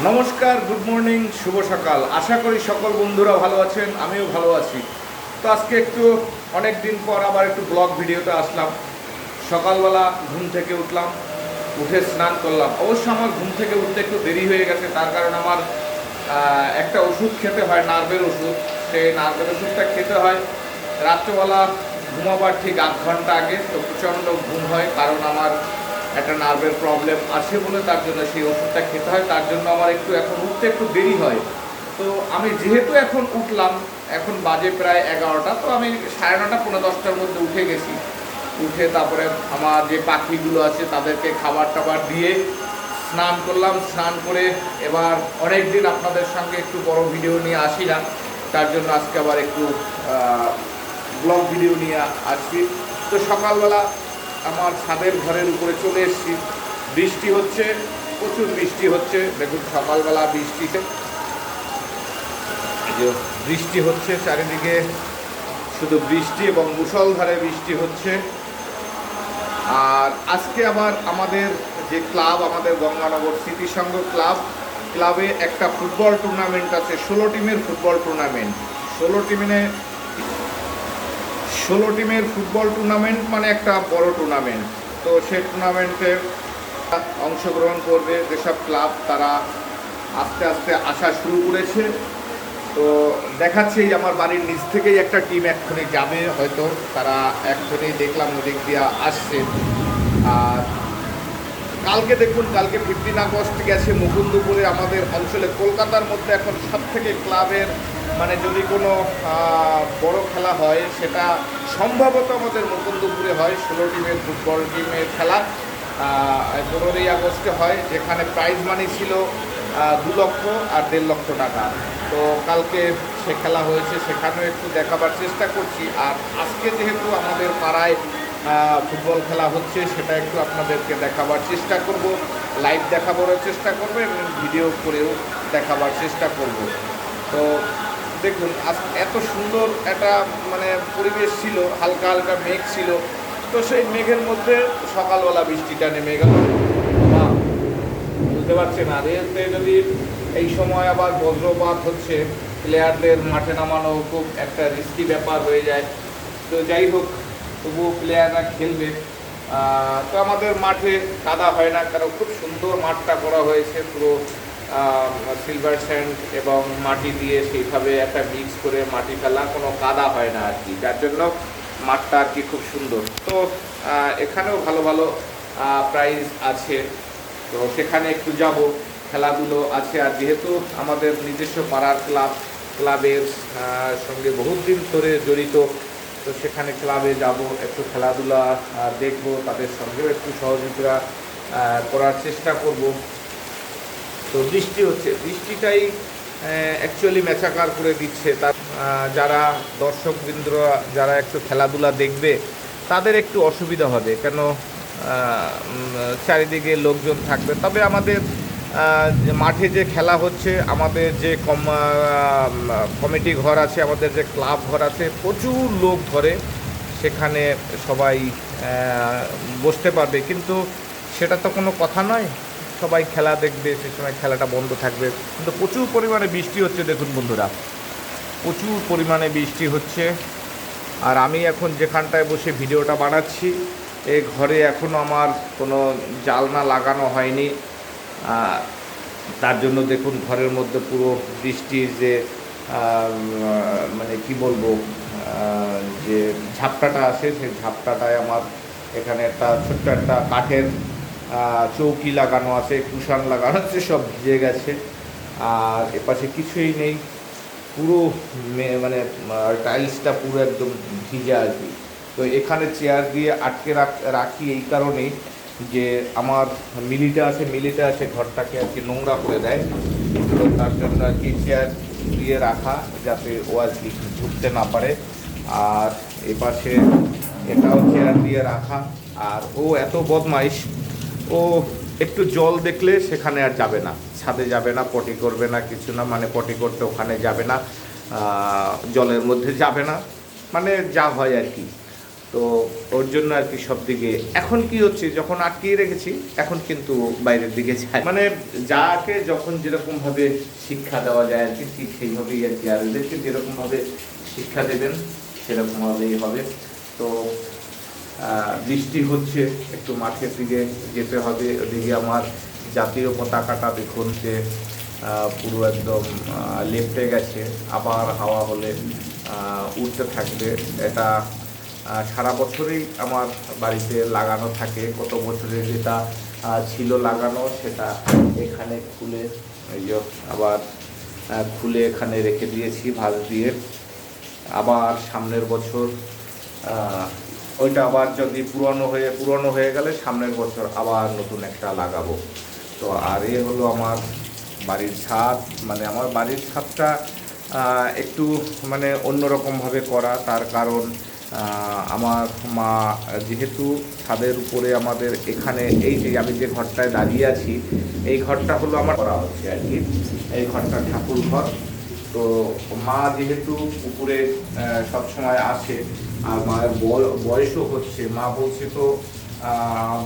নমস্কার good morning শুভ সকাল। আশা করি সকল বন্ধুরা ভালো আছেন, আমিও ভালো আছি। তো আজকে একটু অনেক দিন পর আবার একটু ব্লগ ভিডিওতে আসলাম। সকালবেলা ঘুম থেকে উঠলাম, উঠে স্নান করলাম। অবশ্য আমার ঘুম থেকে উঠতে একটু দেরি হয়ে গেছে, তার কারণ আমার একটা ওষুধ খেতে হয়, নার্ভের ওষুধ। সেই নার্ভের ওষুধটা খেতে হয়। রাত্রেবেলা ঘুমাবার ঠিক আধ ঘণ্টা আগে, তো প্রচণ্ড ঘুম হয়, কারণ আমার একটা নার্ভের প্রবলেম আছে বলে তার জন্য সেই ওষুধটা খেতে হয়। তার জন্য আমার একটু এখন উঠতে একটু দেরি হয়। তো আমি যেহেতু এখন উঠলাম, এখন বাজে প্রায় এগারোটা, তো আমি সাড়ে নটা পনেরো দশটার মধ্যে উঠে গেছি। উঠে তারপরে আমার যে পাখিগুলো আছে তাদেরকে খাবার টাবার দিয়ে স্নান করলাম। স্নান করে এবার অনেক দিন আপনাদের সঙ্গে একটু বড় ভিডিও নিয়ে আসি না। তার জন্য আজকে আবার একটু ব্লগ ভিডিও নিয়ে আসছি। তো সকালবেলা আমার ছাদের ঘরের উপরে চলে এসেছি। বৃষ্টি হচ্ছে, প্রচুর বৃষ্টি হচ্ছে। দেখুন, সকালবেলা বৃষ্টিতে বৃষ্টি হচ্ছে চারিদিকে, শুধু বৃষ্টি এবং মুষলধারে বৃষ্টি হচ্ছে। আর আজকে আবার আমাদের যে ক্লাব, আমাদের গঙ্গানগর স্মৃতিসংঘ ক্লাব, ক্লাবে একটা ফুটবল টুর্নামেন্ট আছে, ষোলো টিমের ফুটবল টুর্নামেন্ট। ষোলো টিমে ষোলো টিমের ফুটবল টুর্নামেন্ট মানে একটা বড় টুর্নামেন্ট। তো সেই টুর্নামেন্টে অংশগ্রহণ করবে যেসব ক্লাব তারা আস্তে আস্তে আসা শুরু করেছে। তো দেখাচ্ছে আমার বাড়ির নিচ থেকেই একটা টিম এক্ষুনি যাবে, হয়তো তারা এক্ষুনি দেখলাম ওদিক দিয়ে আসছে। আর কালকে দেখুন, কালকে ফিফটিন আগস্ট গেছে মুকুন্দপুরে আমাদের অঞ্চলে। কলকাতার মধ্যে এখন সব থেকে ক্লাবের মানে যদি কোনো বড় খেলা হয়, সেটা সম্ভবত আমাদের মুকুন্দপুরে হয়। ষোলো টিমের ফুটবল টিমের খেলা পনেরোই আগস্টে হয়, যেখানে প্রাইজ মানি ছিল দু লক্ষ আর দেড় লক্ষ টাকা। তো কালকে সে খেলা হয়েছে, সেখানেও একটু দেখাবার চেষ্টা করছি। আর আজকে যেহেতু আমাদের পাড়ায় ফুটবল খেলা হচ্ছে, সেটা একটু আপনাদেরকে দেখাবার চেষ্টা করব। লাইভ দেখাবার চেষ্টা করব এবং ভিডিও করেও দেখাবার চেষ্টা করব। তো দেখুন এত সুন্দর একটা মানে পরিবেশ ছিল, হালকা হালকা মেঘ ছিল। তো সেই মেঘের মধ্যে সকালবেলা বৃষ্টিটা নেমে গেল! বুঝতে পারছেন? আর এতে যদি এই সময় আবার বজ্রপাত হচ্ছে প্লেয়ারদের মাঠে নামানো খুব একটা রিস্কি ব্যাপার হয়ে যায়। তো যাই হোক, তবুও প্লেয়াররা খেলবে। তো আমাদের মাঠে কাদা হয় না, কারণ খুব সুন্দর মাঠটা করা হয়েছে পুরো সিলভার স্যান্ড এবং মাটি দিয়ে সেইভাবে একটা মিক্স করে মাটি ফেলা, কোনো কাদা হয় না আর কি। যার জন্য মাঠটা আর কি খুব সুন্দর। তো এখানেও ভালো ভালো প্রাইজ আছে। তো সেখানে একটু যাব। খেলাগুলো আছে আর যেহেতু আমাদের নিজস্ব পাড়ার ক্লাব ক্লাবের সঙ্গে বহুত দিন ধরে জড়িত, তো সেখানে ক্লাবে যাব, একটু খেলাধুলা দেখব, তাদের সঙ্গেও একটু সহযোগিতা করার চেষ্টা করব। তো বৃষ্টি হচ্ছে। বৃষ্টিটাই অ্যাকচুয়ালি ম্যাচাকার করে দিচ্ছে। তার যারা দর্শকবৃন্দরা যারা একটু খেলাধুলা দেখবে, তাদের একটু অসুবিধা হবে। কেন চারিদিকে লোকজন থাকবে। তবে আমাদের মাঠে যে খেলা হচ্ছে, আমাদের যে কম কমিটি ঘর আছে, আমাদের যে ক্লাব ঘর আছে, প্রচুর লোক ধরে সেখানে সবাই বসতে পারবে। কিন্তু সেটা তো কোনো কথা নয়। সবাই খেলা দেখবে, সে সময় খেলাটা বন্ধ থাকবে। কিন্তু প্রচুর পরিমাণে বৃষ্টি হচ্ছে, দেখুন বন্ধুরা। প্রচুর পরিমাণে বৃষ্টি হচ্ছে। আর আমি এখন যেখানটায় বসে ভিডিওটা বানাচ্ছি, এ ঘরে এখনও আমার কোনো জালনা লাগানো হয়নি। তার জন্য দেখুন ঘরের মধ্যে পুরো বৃষ্টির যে মানে কি বলব যে ঝাপটাটা আছে, সেই ঝাপটাটায় আমার এখানে একটা ছোট্ট একটা কাঠের চৌকি লাগানো আছে কুশান লাগানো আছে, সব ভিজে গেছে। আর এপাশে কিছুই নেই। পুরো মানে টাইলসটা পুরো একদম ভিজে কি। তো এখানে চেয়ার দিয়ে আটকে রাখ- রাখি এই কারণেই যে আমার মিলিটা আছে মিলিটা আছে ঘরটাকে আর কি নোংরা করে দেয়। তো তার জন্য আর কি চেয়ার দিয়ে রাখা যাতে ও আর কি ঘুরতে না পারে। আর এপাশে এটাও চেয়ার দিয়ে রাখা। আর ও এত বদমাইশ ও একটু জল দেখলে সেখানে আর যাবে না। ছাদে যাবে না, পটি করবে না, কিছু না মানে পটি করতে ওখানে যাবে না জলের মধ্যে যাবে না মানে যা হয় আর কি। তো ওর জন্য আর কি সব দিকে। এখন কি হচ্ছে? যখন আটকিয়ে রেখেছি, এখন কিন্তু বাইরের দিকে যায়। মানে যাকে যখন যেরকমভাবে শিক্ষা দেওয়া যায় আর কি, ঠিক সেইভাবেই আর কি। আর এদেরকে যেরকম ভাবে শিক্ষা দেবেন সেরকম ভাবেই হবে। তো বৃষ্টি হচ্ছে, একটু মাঠের দিকে যেতে হবে। ওদিকে আমার জাতীয় পতাকাটা দেখুন যে পুরো একদম লেপ্টে গেছে। আবার হাওয়া হলে উঠতে থাকবে। এটা সারা বছরেই আমার বাড়িতে লাগানো থাকে। গত বছরে যেটা ছিল লাগানো, সেটা এখানে খুলে আবার খুলে এখানে রেখে দিয়েছি ভাঁজ দিয়ে। আবার সামনের বছর ওইটা আবার যদি পুরনো হয়ে পুরনো হয়ে গেলে সামনের বছর আবার নতুন একটা লাগাবো। তো আর এ হলো আমার বাড়ির ছাদ মানে আমার বাড়ির ছাদটা একটু মানে অন্যরকমভাবে করা। তার কারণ আমার মা যেহেতু ছাদের উপরে আমাদের এখানে এই যে আমি যে ঘরটায় দাঁড়িয়ে আছি, এই ঘরটা হলো আমার করা হচ্ছে আর কি। এই ঘরটা ঠাকুর ঘর তো মা যেহেতু পুকুরে সব সময় আসে, আর মায়ের বয়- বয়সও হচ্ছে, মা বলছে তো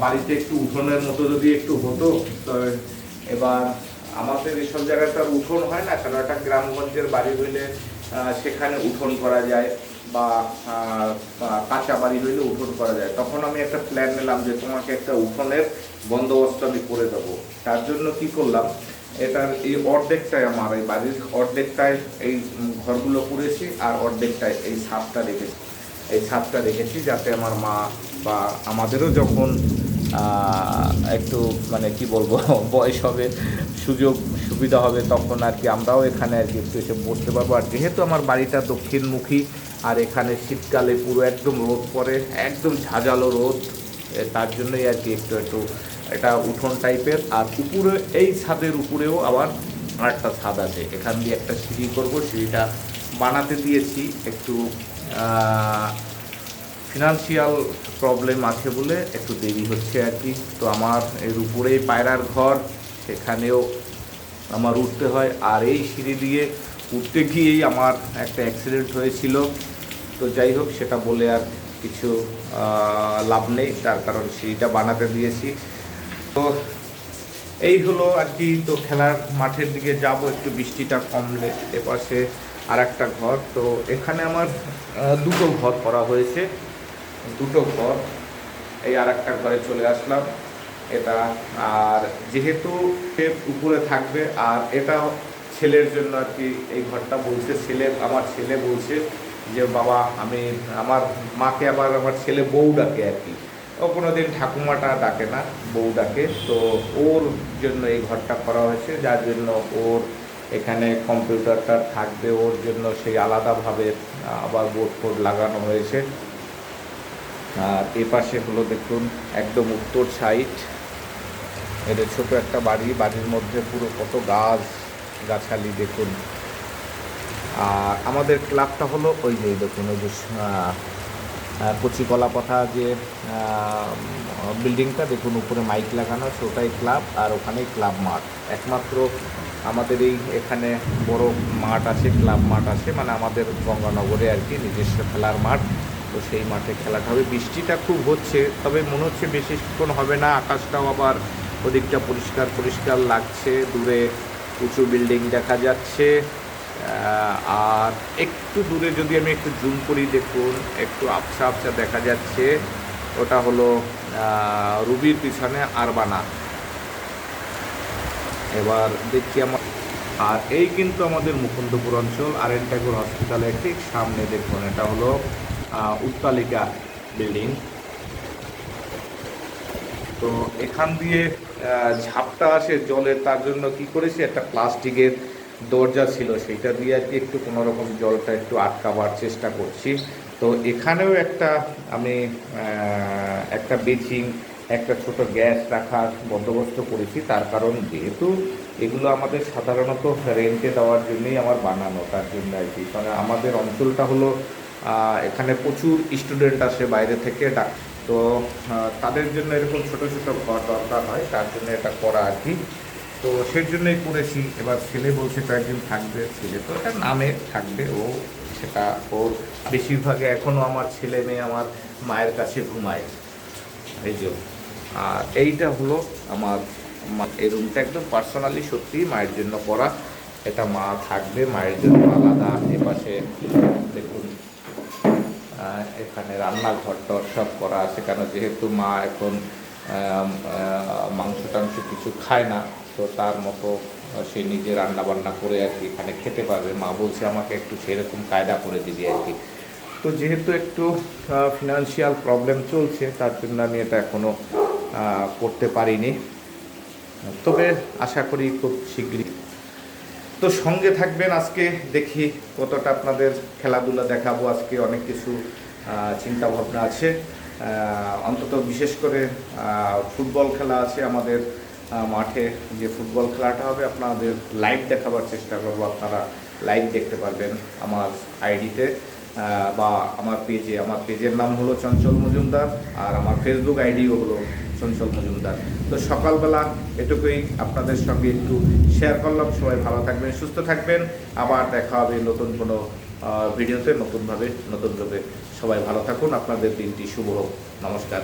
বাড়িতে একটু উঠোনের মতো যদি একটু হতো এবার আমাদের এসব জায়গায় তো উঠোন হয় না কারণ একটা গ্রামগঞ্জের বাড়ি হইলে সেখানে উঠোন করা যায় বা কাঁচা বাড়ি হইলে উঠোন করা যায়। তখন আমি একটা প্ল্যান নিলাম যে তোমাকে একটা উঠোনের বন্দোবস্ত আমি করে দেবো। তার জন্য কি করলাম? এটার এই অর্ধেকটাই আমার, এই বাড়ির অর্ধেকটায় এই ঘরগুলো করেছি আর অর্ধেকটায় এই ছাদটা রেখেছি। এই ছাদটা রেখেছি যাতে আমার মা বা আমাদেরও যখন একটু মানে কি বলব, বয়স হবে, সুযোগ সুবিধা হবে, তখন আর কি আমরাও এখানে আর কি একটু এসে বসতে পারব। আর যেহেতু আমার বাড়িটা দক্ষিণমুখী, আর এখানে শীতকালে পুরো একদম রোদ পড়ে, একদম ঝাঁঝালো রোদ তার জন্যই আর কি একটু একটু এটা উঠোন টাইপের আর উপরে এই ছাদের উপরেও আবার আরেকটা ছাদ আছে। এখান দিয়ে একটা সিঁড়ি করব, সিঁড়িটা বানাতে দিয়েছি। একটু ফিনান্সিয়াল প্রবলেম আছে বলে একটু দেরি হচ্ছে আর কি। তো আমার এর উপরেই পায়রার ঘর, সেখানেও আমার উঠতে হয়। আর এই সিঁড়ি দিয়ে উঠতে গিয়েই আমার একটা অ্যাক্সিডেন্ট হয়েছিল। তো যাই হোক, সেটা বলে আর কিছু লাভ নেই। তার কারণ সিঁড়িটা বানাতে দিয়েছি। তো এই হলো আর কি, তো খেলার মাঠের দিকে যাব, একটু বৃষ্টিটা কমলে এপাশে আর একটা ঘর। তো এখানে আমার দুটো ঘর করা হয়েছে। দুটো ঘর, এই আর একটা ঘরে চলে আসলাম। এটা আর যেহেতু উপরে থাকবে, আর এটা ছেলের জন্য আর কি এই ঘরটা বলছে, ছেলে, আমার ছেলে বলছে যে, বাবা, আমি, আমার মাকে আবার আমার ছেলে বউ ডাকে আর কি। ও কোনোদিন ঠাকুমাটা ডাকে না, বউ ডাকে। তো ওর জন্য এই ঘরটা করা হয়েছে, যার জন্য ওর এখানে কম্পিউটারটা থাকবে, ওর জন্য সেই আলাদাভাবে আবার বোর্ড ফোর্ড লাগানো হয়েছে। আর এ পাশে হলো দেখুন, একদম উত্তর সাইড। এটা ছোট একটা বাড়ি, বাড়ির মধ্যে পুরো কত গাছ, গাছালি দেখুন। আর আমাদের ক্লাবটা হলো ওই যে দেখুন, ওই যে কচি কলা পাতা যে বিল্ডিংটা দেখুন উপরে মাইক লাগানো ওটাই ক্লাব আর ওখানেই ক্লাব মাঠ। একমাত্র আমাদের এই এখানে বড় মাঠ আছে ক্লাব মাঠ আছে মানে আমাদের গঙ্গানগরে আর কি নিজস্ব খেলার মাঠ। তো সেই মাঠে খেলাটা হবে। বৃষ্টিটা খুব হচ্ছে, তবে মনে হচ্ছে বেশিক্ষণ হবে না। আকাশটাও আবার ওদিকটা পরিষ্কার পরিষ্কার লাগছে। দূরে উঁচু বিল্ডিং দেখা যাচ্ছে। আর একটু দূরে যদি আমি একটু জুম করি, দেখুন, একটু আবসা আবসা দেখা যাচ্ছে, ওটা হলো রুবির পিছনে আরবানা। এবার দেখি আমার আর এই কিন্তু আমাদের মুকুন্দপুর অঞ্চল আর এন ঠাকুর হসপিটালের ঠিক সামনে, দেখুন, এটা হলো উত্তালিকা বিল্ডিং। তো এখান দিয়ে ঝাপটা আসে জলের তার জন্য কি করেছে, একটা প্লাস্টিকের দরজা ছিল, সেইটা দিয়ে আর কি একটু কোনোরকম জলটা একটু আটকাবার চেষ্টা করছি। তো এখানেও একটা আমি একটা বেচিং একটা ছোট গ্যাস রাখার বন্দোবস্ত করেছি। তার কারণ যেহেতু এগুলো আমাদের সাধারণত রেন্টে দেওয়ার জন্যই আমার বানানো, তার জন্য আর কি। কারণ আমাদের অঞ্চলটা হলো এখানে প্রচুর স্টুডেন্ট আসে বাইরে থেকে ডাক, তো তাদের জন্য এরকম ছোট ছোট ঘর দরকার হয়, তার জন্য এটা করা আর কি। তো সেই জন্যই করেছি। এবার ছেলে বলছে কয়েকদিন থাকবে ছেলে তো, এটা নামে থাকবে ও, সেটা ওর বেশিরভাগে এখনও আমার ছেলে মেয়ে আমার মায়ের কাছে ঘুমায়। এই যে, আর এইটা হলো আমার এই রুমটা একদম পার্সোনালি সত্যি মায়ের জন্য করা। এটা মা থাকবে, মায়ের জন্য আলাদা। এপাশে দেখুন এখানে রান্নাঘর টর সব করা সেখানে যেহেতু মা এখন মাংস টাংস কিছু খায় না। তো তার মতো সে নিজে রান্না বান্না করে আর কি এখানে খেতে পারবে। মা বলছে, আমাকে একটু সেরকম কায়দা করে দিবি আর কি। তো যেহেতু একটু ফিনান্সিয়াল প্রবলেম চলছে, তার জন্য আমি এটা এখনও করতে পারিনি। তবে আশা করি খুব শীঘ্রই। তো সঙ্গে থাকবেন আজকে, দেখি কতটা আপনাদের খেলাধুলা দেখাবো। আজকে অনেক কিছু চিন্তা ভাবনা আছে। অন্তত বিশেষ করে ফুটবল খেলা আছে আমাদের। মাঠে যে ফুটবল খেলাটা হবে, আপনাদের লাইভ দেখাবার চেষ্টা করব। আপনারা লাইভ দেখতে পারবেন আমার আইডিতে বা আমার পেজে আমার পেজের নাম হলো চঞ্চল মজুমদার, আর আমার ফেসবুক আইডিও হলো চঞ্চল মজুমদার। তো সকালবেলা এটুকুই আপনাদের সঙ্গে একটু শেয়ার করলাম। সবাই ভালো থাকবেন, সুস্থ থাকবেন। আবার দেখা হবে নতুন কোনো ভিডিওতে নতুনভাবে নতুনভাবে সবাই ভালো থাকুন। আপনাদের দিনটি শুভ হোক। নমস্কার।